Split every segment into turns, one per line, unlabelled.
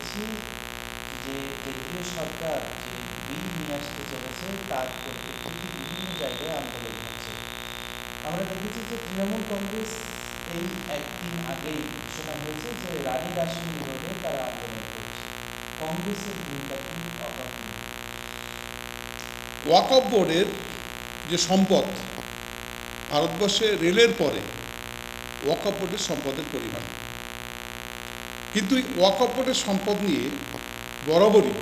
দেখছি যে কেন্দ্রীয় সরকার যে বিল নিয়ে আসতে চলেছে, তার পরিপ্রেক্ষিতে বিভিন্ন জায়গায় আন্দোলন হচ্ছে। আমরা দেখেছি যে তৃণমূল কংগ্রেস এই একদিন আগেই ঘোষণা হয়েছে যে রানী দাসের বিরোধে তারা আন্দোলন করছে। কংগ্রেসের ভূমিকা কি অবাক
ওয়াকফ বোর্ডের যে সম্পদ, ভারতবর্ষে রেলের পরে ওয়াকফ বোর্ডের সম্পদের পরিমাণ। কিন্তু এই ওয়াকফ বোর্ডের সম্পদ নিয়ে বরাবরই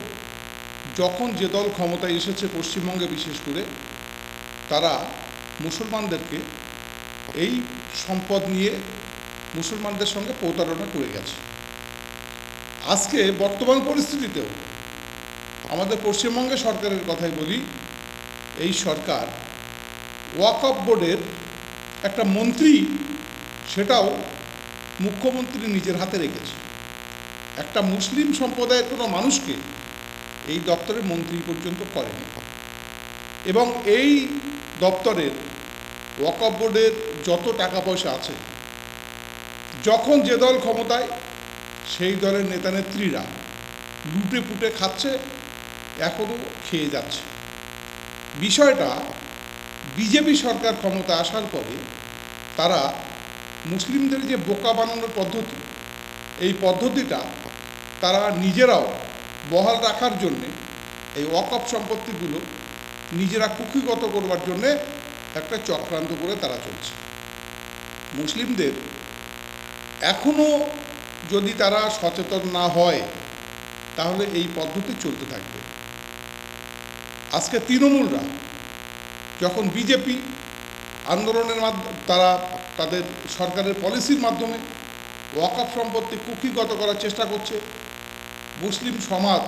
যখন যে দল ক্ষমতায় এসেছে পশ্চিমবঙ্গে বিশেষ করে, তারা মুসলমানদেরকে এই সম্পদ নিয়ে মুসলমানদের সঙ্গে প্রতারণা করে গেছে। আজকে বর্তমান পরিস্থিতিতেও আমাদের পশ্চিমবঙ্গে সরকারের কথাই বলি, এই সরকার ওয়াকফ বোর্ডের একটা মন্ত্রী, সেটাও মুখ্যমন্ত্রী নিজের হাতে রেখেছে। একটা মুসলিম সম্প্রদায়ের কোনো মানুষকে এই দপ্তরের মন্ত্রী পর্যন্ত করেনি। এবং এই দপ্তরের ওয়াকফ বোর্ডের যত টাকা পয়সা আছে, যখন যে দল ক্ষমতায়, সেই দলের নেতা নেত্রীরা লুটে পুটে খাচ্ছে এখনও খেয়ে যাচ্ছে। বিষয়টা বিজেপি সরকার ক্ষমতা আসার পরে তারা মুসলিমদের যে বোকা বানানোর পদ্ধতি, এই পদ্ধতিটা তারা নিজেরাও বহাল রাখার জন্যে এই ওয়াকফ সম্পত্তিগুলো নিজেরা কুক্ষিগত করবার জন্যে একটা চক্রান্ত করে তারা চলছে। মুসলিমদের এখনও যদি তারা সচেতন না হয়, তাহলে এই পদ্ধতি চলতে থাকবে। আজকে তৃণমূলরা যখন বিজেপি আন্দোলনের মাধ্যমে তারা তাদের সরকারের পলিসির মাধ্যমে ওয়াকফ সম্পত্তি কুক্ষিগত করার চেষ্টা করছে মুসলিম সমাজ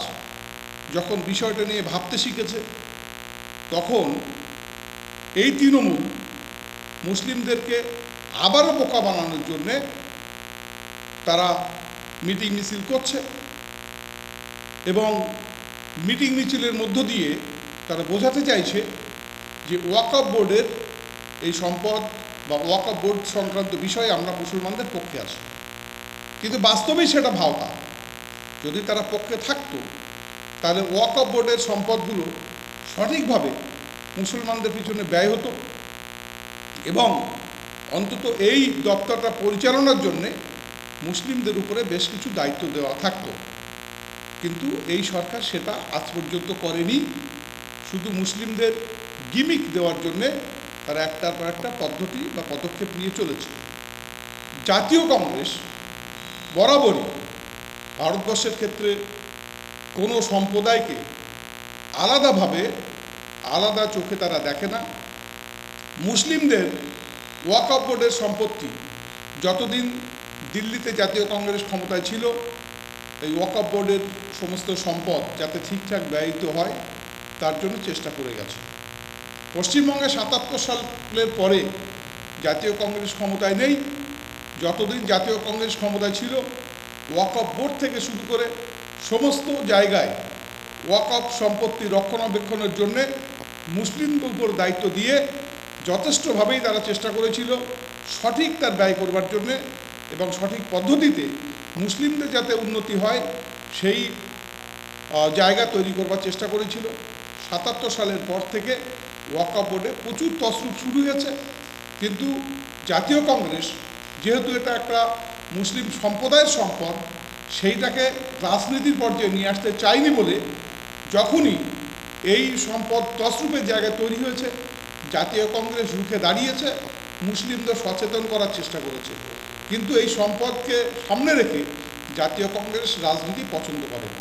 যখন বিষয়টা নিয়ে ভাবতে শিখেছে, তখন এই তৃণমূল মুসলিমদেরকে আবারও বোকা বানানোর জন্যে তারা মিটিং মিছিল করছে এবং মিটিং মিছিলের মধ্য দিয়ে তারা বোঝাতে চাইছে যে ওয়াকফ বোর্ডের এই সম্পদ বা ওয়াকফ বোর্ড সংক্রান্ত বিষয়ে আমরা মুসলমানদের পক্ষে আছি। কিন্তু বাস্তবেই সেটা ভাওতা যদি তারা পক্ষে থাকতো, তাহলে ওয়াকফ বোর্ডের সম্পদগুলো সঠিকভাবে মুসলমানদের পিছনে ব্যয় হতো। এবং অন্তত এই দপ্তরটা পরিচালনার জন্যে মুসলিমদের উপরে বেশ কিছু দায়িত্ব দেওয়া থাকতো। কিন্তু এই সরকার সেটা আজ পর্যন্ত করেনি। শুধু মুসলিমদের গিমিক দেওয়ার জন্যে তারা একটার পর একটা পদ্ধতি বা পদক্ষেপ নিয়ে চলেছে। জাতীয় কংগ্রেস বরাবরই ভারতবর্ষের ক্ষেত্রে কোনো সম্প্রদায়কে আলাদাভাবে আলাদা চোখে তারা দেখে না। মুসলিমদের ওয়াকফ বোর্ডের সম্পত্তি যতদিন দিল্লিতে জাতীয় কংগ্রেস ক্ষমতায় ছিল, এই ওয়াকফ বোর্ডের সমস্ত সম্পদ যাতে ঠিকঠাক ব্যয়িত হয়, তার জন্য চেষ্টা করে গেছে। পশ্চিমবঙ্গে সাতাত্তর সালের পরে জাতীয় কংগ্রেস ক্ষমতায় নেই। যতদিন জাতীয় কংগ্রেস ক্ষমতায় ছিল ওয়াকফ বোর্ড থেকে শুরু করে সমস্ত জায়গায় ওয়াকফ সম্পত্তি রক্ষণাবেক্ষণের জন্যে মুসলিমদের উপর দায়িত্ব দিয়ে যথেষ্টভাবেই তারা চেষ্টা করেছিল সঠিক তার ব্যয় করবার জন্যে এবং সঠিক পদ্ধতিতে মুসলিমদের যাতে উন্নতি হয় সেই জায়গা তৈরি করবার চেষ্টা করেছিল। সাতাত্তর সালের পর থেকে ওয়াকফ বোর্ডে প্রচুর তসরুপ শুরু হয়েছে। কিন্তু জাতীয় কংগ্রেস যেহেতু এটা একটা মুসলিম সম্প্রদায়ের সম্পদ সেইটাকে রাজনীতির পর্যায়ে নিয়ে আসতে চাইনি বলে যখনই এই সম্পদ তসরূপের জায়গায় তৈরি হয়েছে, জাতীয় কংগ্রেস রুখে দাঁড়িয়েছে, মুসলিমদের সচেতন করার চেষ্টা করেছে। কিন্তু এই সম্পদকে সামনে রেখে জাতীয় কংগ্রেস রাজনীতি পছন্দ করে না।